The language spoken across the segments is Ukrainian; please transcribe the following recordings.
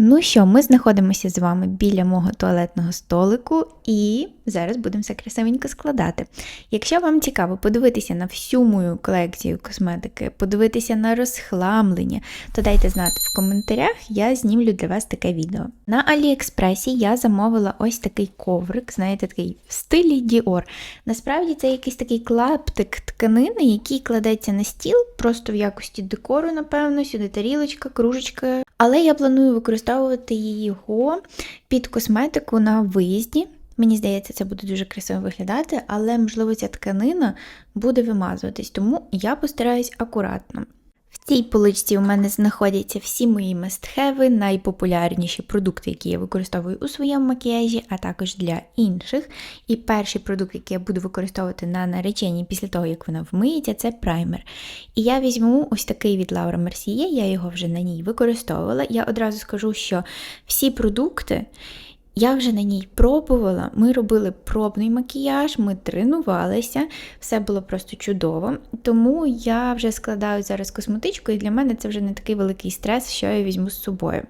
Ну що, ми знаходимося з вами біля мого туалетного столику і зараз будемо все красивенько складати. Якщо вам цікаво подивитися на всю мою колекцію косметики, подивитися на розхламлення, то дайте знати в коментарях, я знімлю для вас таке відео. На Аліекспресі я замовила ось такий коврик, знаєте, такий в стилі Dior. Насправді це якийсь такий клаптик тканини, який кладеться на стіл, просто в якості декору, напевно, сюди тарілочка, кружечка. Але я планую використовувати його під косметику на виїзді. Мені здається, це буде дуже красиво виглядати, але, можливо, ця тканина буде вимазуватись, тому я постараюсь акуратно. В цій поличці у мене знаходяться всі мої мастхеви, найпопулярніші продукти, які я використовую у своєму макіяжі, а також для інших. І перший продукт, який я буду використовувати на нареченні після того, як вона вмиється, це праймер. І я візьму ось такий від Laura Mercier, я його вже на ній використовувала. Я одразу скажу, що всі продукти. Я вже на ній пробувала, ми робили пробний макіяж, ми тренувалися, все було просто чудово. Тому я вже складаю зараз косметичку, і для мене це вже не такий великий стрес, що я візьму з собою.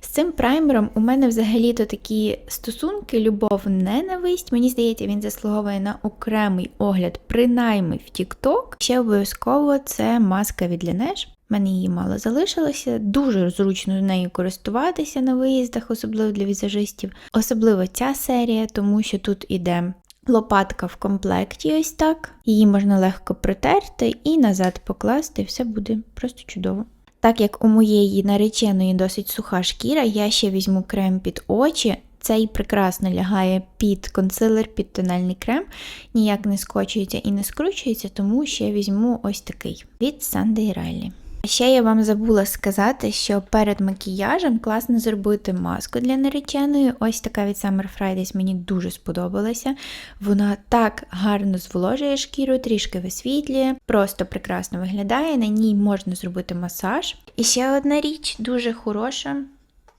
З цим праймером у мене взагалі-то такі стосунки, любов, ненависть. Мені здається, він заслуговує на окремий огляд, принаймні в TikTok. Ще обов'язково це маска від Laneige. У мене її мало залишилося, дуже зручно нею користуватися на виїздах, особливо для візажистів. Особливо ця серія, тому що тут іде лопатка в комплекті, ось так. Її можна легко притерти і назад покласти, і все буде просто чудово. Так як у моєї нареченої досить суха шкіра, я ще візьму крем під очі. Цей прекрасно лягає під консилер, під тональний крем, ніяк не скочується і не скручується, тому ще візьму ось такий від Sunday Riley. Ще я вам забула сказати, що перед макіяжем класно зробити маску для нареченої. Ось така від Summer Fridays мені дуже сподобалася. Вона так гарно зволожує шкіру, трішки висвітлює, просто прекрасно виглядає. На ній можна зробити масаж. І ще одна річ дуже хороша.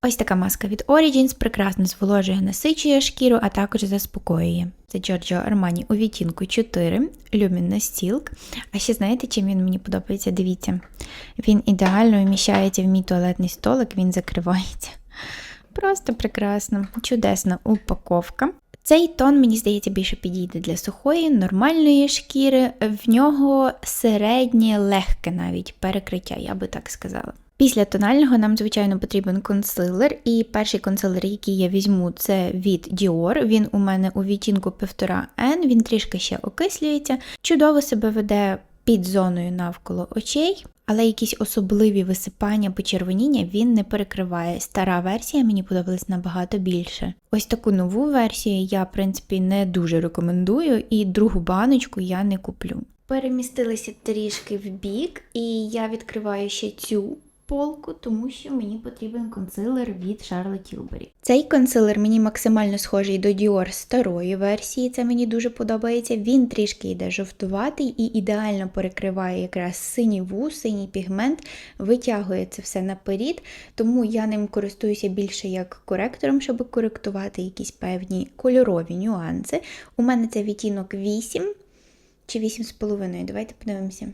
Ось така маска від Origins прекрасно зволожує, насичує шкіру, а також заспокоює. Це Giorgio Armani у відтінку 4 Luminous Silk. А ще знаєте, чим він мені подобається? Дивіться, він ідеально вміщається в мій туалетний столик, він закривається. Просто прекрасно, чудесна упаковка. Цей тон, мені здається, більше підійде для сухої, нормальної шкіри, в нього середнє, легке навіть перекриття, я би так сказала. Після тонального нам, звичайно, потрібен консилер, і перший консилер, який я візьму, це від Dior. Він у мене у відтінку 1,5N, він трішки ще окислюється, чудово себе веде під зоною навколо очей, але якісь особливі висипання, почервоніння він не перекриває. Стара версія мені подобалась набагато більше. Ось таку нову версію я, в принципі, не дуже рекомендую, і другу баночку я не куплю. Перемістилися трішки в бік, і я відкриваю ще цю полку, тому що мені потрібен консилер від Charlotte Tilbury. Цей консилер мені максимально схожий до Dior старої версії, це мені дуже подобається. Він трішки йде жовтуватий і ідеально перекриває якраз синіву, синій пігмент, витягує це все наперед, тому я ним користуюся більше як коректором, щоб коректувати якісь певні кольорові нюанси. У мене це відтінок 8 чи 8,5. Давайте подивимося.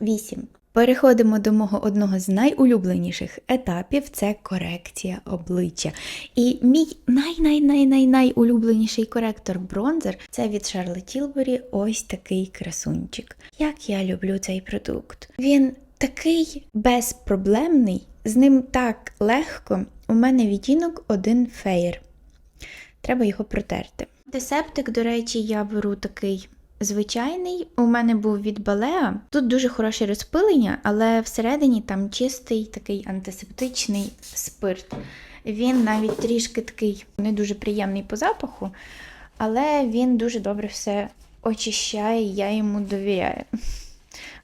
8. Переходимо до мого одного з найулюбленіших етапів це корекція обличчя. І мій най-най-най-най-найулюбленіший коректор бронзер це від Charlotte Tilbury ось такий красунчик. Як я люблю цей продукт. Він такий безпроблемний, з ним так легко. У мене відтінок один феєр. Треба його протерти. Десептик, до речі, я беру такий Звичайний у мене був від Балеа. Тут дуже хороше розпилення, але всередині там чистий такий антисептичний спирт. Він навіть трішки такий не дуже приємний по запаху, але він дуже добре все очищає, я йому довіряю. У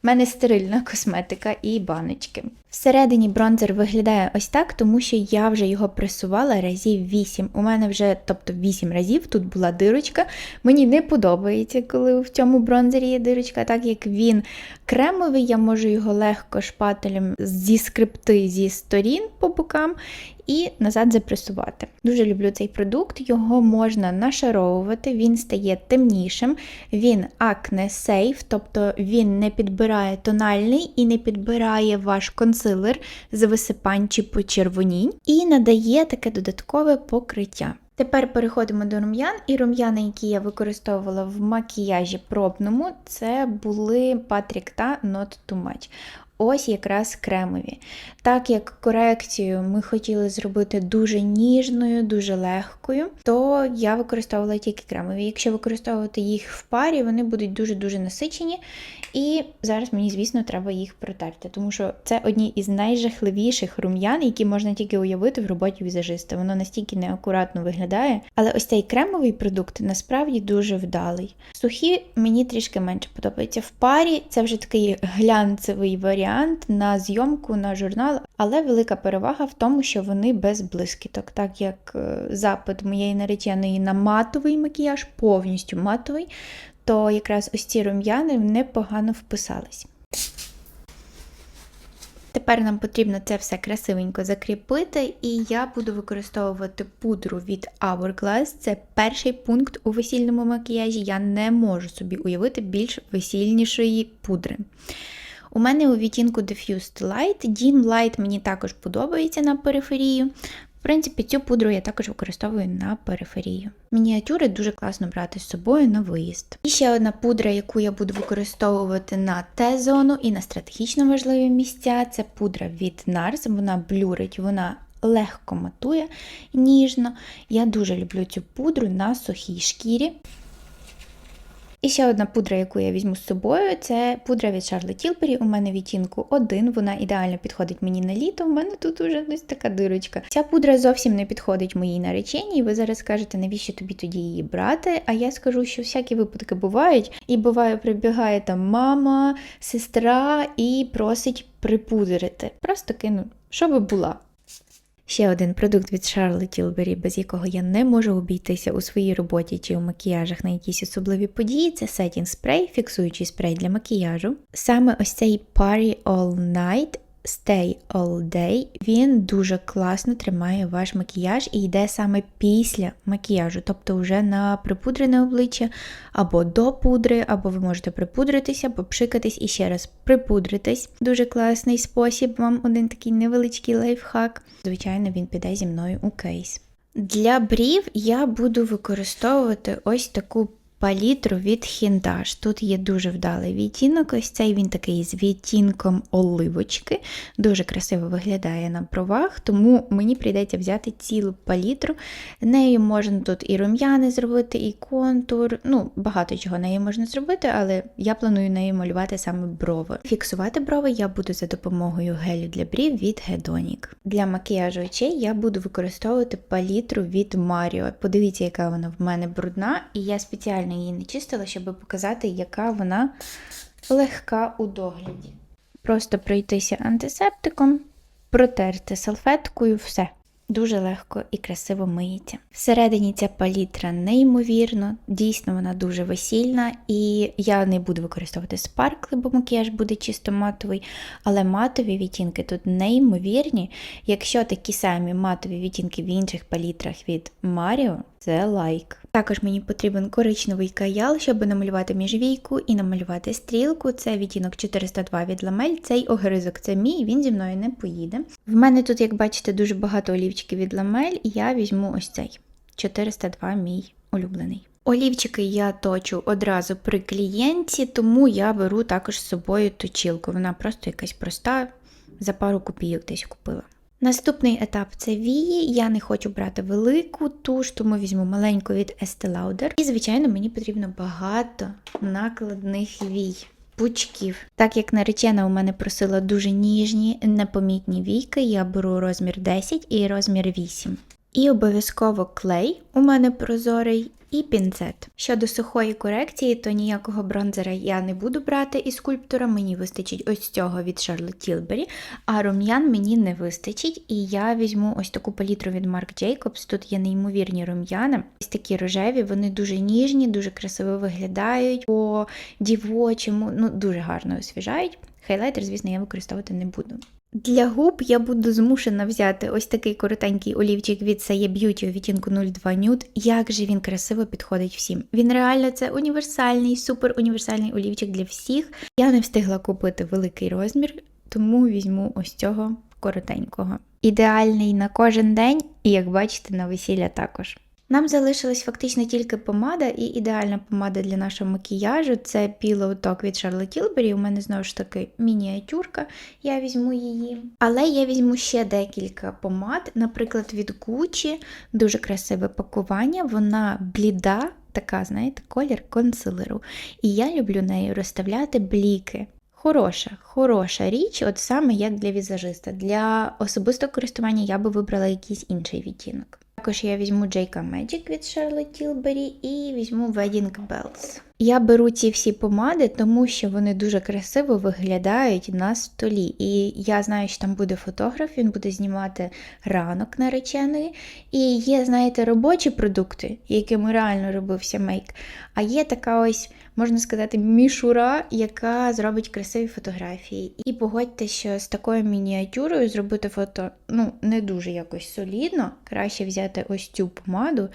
мене стерильна косметика і баночки. Всередині бронзер виглядає ось так, тому що я вже його пресувала разів 8. У мене вже, тобто 8 разів, тут була дирочка. Мені не подобається, коли в цьому бронзері є дирочка, так як він кремовий, я можу його легко шпателем зі скрипти зі сторін по бокам і назад запресувати. Дуже люблю цей продукт, його можна нашаровувати, він стає темнішим, він акне сейф, тобто він не підбирає тональний і не підбирає ваш консилер консилер з висипань чи почервонінь і надає таке додаткове покриття. Тепер переходимо до рум'ян, і рум'яни, які я використовувала в макіяжі пробному, це були Patrick та Not Too Much. Ось якраз кремові. Так як корекцію ми хотіли зробити дуже ніжною, дуже легкою, то я використовувала тільки кремові. Якщо використовувати їх в парі, вони будуть дуже-дуже насичені. І зараз мені, звісно, треба їх протерти, тому що це одні із найжахливіших рум'ян, які можна тільки уявити в роботі візажиста. Воно настільки неакуратно виглядає. Але ось цей кремовий продукт насправді дуже вдалий. Сухі мені трішки менше подобаються. В парі це вже такий глянцевий варіант на зйомку на журнал, але велика перевага в тому, що вони без блискіток, так як е, запит моєї нареченої на матовий макіяж, повністю матовий, то якраз ось ці рум'яни непогано вписались. Тепер нам потрібно це все красивенько закріпити, і я буду використовувати пудру від Hourglass. Це перший пункт у весільному макіяжі. Я не можу собі уявити більш весільнішої пудри. У мене у відтінку Diffused Light. Dim Light мені також подобається на периферію. В принципі, цю пудру я також використовую на периферію. Мініатюри дуже класно брати з собою на виїзд. І ще одна пудра, яку я буду використовувати на Т-зону і на стратегічно важливі місця, це пудра від NARS. Вона блюрить, вона легко матує, ніжно. Я дуже люблю цю пудру на сухій шкірі. І ще одна пудра, яку я візьму з собою, це пудра від Charlotte Tilbury. У мене відтінку 1, вона ідеально підходить мені на літо. У мене тут уже ось така дирочка. Ця пудра зовсім не підходить моїй нареченій, ви зараз скажете, навіщо тобі тоді її брати? А я скажу, що всякі випадки бувають. І буває, прибігає там мама, сестра і просить припудрити. Просто кину, щоб була. Ще один продукт від Charlotte Tilbury, без якого я не можу обійтися у своїй роботі чи у макіяжах на якісь особливі події, це сетінг спрей, фіксуючий спрей для макіяжу. Саме ось цей Party All Night Stay All Day, він дуже класно тримає ваш макіяж і йде саме після макіяжу, тобто вже на припудрене обличчя або до пудри, або ви можете припудритися, попшикатись і ще раз припудритись. Дуже класний спосіб, вам один такий невеличкий лайфхак. Звичайно, він піде зі мною у кейс. Для брів я буду використовувати ось таку палітру від Хіндаш. Тут є дуже вдалий відтінок. Ось цей він такий з відтінком оливочки. Дуже красиво виглядає на бровах, тому мені прийдеться взяти цілу палітру. Нею можна тут і рум'яни зробити, і контур. Ну, багато чого нею можна зробити, але я планую нею малювати саме брови. Фіксувати брови я буду за допомогою гелю для брів від Hedonic. Для макіяжу очей я буду використовувати палітру від Mario. Подивіться, яка вона в мене брудна, і я спеціально її не чистила, щоб показати, яка вона легка у догляді. Просто пройтися антисептиком, протерти салфеткою, все. Дуже легко і красиво миється. Всередині ця палітра неймовірно, дійсно вона дуже весільна, і я не буду використовувати спаркли, бо макіяж буде чисто матовий, але матові відтінки тут неймовірні. Якщо такі самі матові відтінки в інших палітрах від Mario, це лайк. Також мені потрібен коричневий каял, щоб намалювати міжвійку і намалювати стрілку. Це відтінок 402 від ламель. Цей огризок це мій, він зі мною не поїде. В мене тут, як бачите, дуже багато олівчиків від ламель, і я візьму ось цей 402 мій улюблений. Олівчики я точу одразу при клієнті, тому я беру також з собою точілку. Вона просто якась проста, за пару копійок десь купила. Наступний етап це вії. Я не хочу брати велику туш, тому візьму маленьку від Estee Lauder. І, звичайно, мені потрібно багато накладних вій. Пучків. Так як наречена у мене просила дуже ніжні, непомітні війки, я беру розмір 10 і розмір 8. І обов'язково клей у мене прозорий і пінцет. Щодо сухої корекції, то ніякого бронзера я не буду брати із скульптора, мені вистачить ось цього від Charlotte Tilbury, а рум'ян мені не вистачить, і я візьму ось таку палітру від Marc Jacobs. Тут є неймовірні рум'яни. Ось такі рожеві, вони дуже ніжні, дуже красиво виглядають по дівочому, ну дуже гарно освіжають. Хайлайтер, звісно, я використовувати не буду. Для губ я буду змушена взяти ось такий коротенький олівчик від Saye Beauty у відтінку 02 Nude. Як же він красиво підходить всім. Він реально це універсальний, супер універсальний олівчик для всіх. Я не встигла купити великий розмір. тому візьму ось цього коротенького. Ідеальний на кожен день, і як бачите, на весілля також. Нам залишилась фактично тільки помада, і ідеальна помада для нашого макіяжу це Pillow Talk від Charlotte Tilbury. У мене знову ж таки мініатюрка, я візьму її. Але я візьму ще декілька помад, наприклад, від Gucci. Дуже красиве пакування, вона бліда, така, знаєте, колір консилеру. І я люблю нею розставляти бліки. Хороша, хороша річ, от саме як для візажиста. Для особистого користування я би вибрала якийсь інший відтінок. Також я візьму Jayca Magic від Charlotte Tilbury і візьму Wedding Bells. Я беру ці всі помади, тому що вони дуже красиво виглядають на столі. І я знаю, що там буде фотограф, він буде знімати ранок нареченої. І є, знаєте, робочі продукти, якими реально робився мейк. А є така ось, можна сказати, мішура, яка зробить красиві фотографії. І погодьте, що з такою мініатюрою зробити фото ну, не дуже якось солідно. Краще взяти ось цю помаду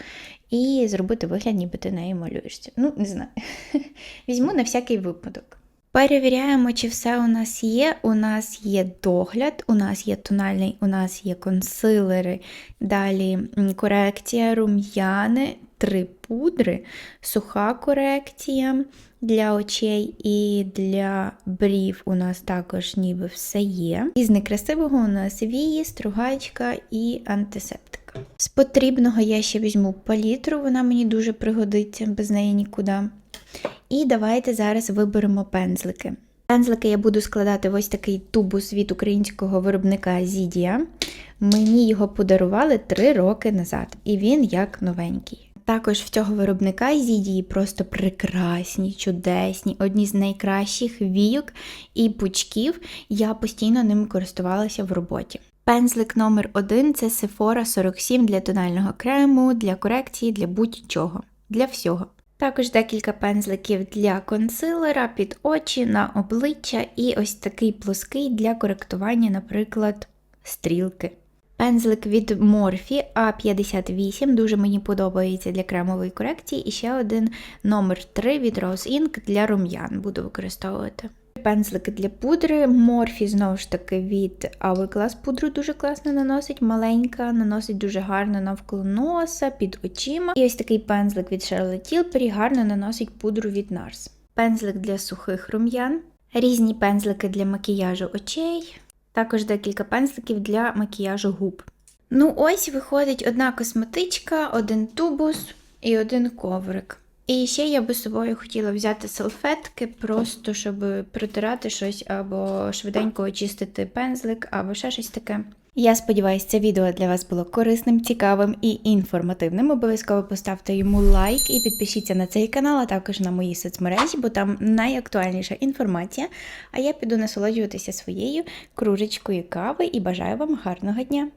і зробити вигляд, ніби ти нею малюєшся. Ну, не знаю. Візьму на всякий випадок. Перевіряємо, чи все у нас є. У нас є догляд, у нас є тональний, у нас є консилери, далі корекція, рум'яни, три пудри, суха корекція для очей і для брів у нас також ніби все є. Із некрасивого у нас вії, стругачка і антисептика. З потрібного я ще візьму палітру, вона мені дуже пригодиться, без неї нікуди. І давайте зараз виберемо пензлики. Пензлики я буду складати в ось такий тубус від українського виробника Зідія. Мені його подарували 3 роки назад, і він як новенький. Також в цього виробника Зідії просто прекрасні, чудесні, одні з найкращих війок і пучків. Я постійно ними користувалася в роботі. Пензлик номер 1 це Sephora 47 для тонального крему, для корекції, для будь-чого, для всього. Також декілька пензликів для консилера під очі, на обличчя і ось такий плоский для коректування, наприклад, стрілки. Пензлик від Morphe A58 дуже мені подобається для кремової корекції. І ще один номер 3 від Rose Ink для рум'ян буду використовувати. Пензлики для пудри. Morphe, знову ж таки, від Hourglass пудру дуже класно наносить. Маленька, наносить дуже гарно навколо носа, під очима. І ось такий пензлик від Charlotte Tilbury гарно наносить пудру від NARS. Пензлик для сухих рум'ян. Різні пензлики для макіяжу очей. Також декілька пензликів для макіяжу губ. Ну, ось виходить одна косметичка, один тубус і один коврик. І ще я би з собою хотіла взяти салфетки, просто щоб протирати щось або швиденько очистити пензлик, або ще щось таке. Я сподіваюся, це відео для вас було корисним, цікавим і інформативним. Обов'язково поставте йому лайк і підпишіться на цей канал, а також на мої соцмережі, бо там найактуальніша інформація. А я піду насолоджуватися своєю кружечкою кави і бажаю вам гарного дня!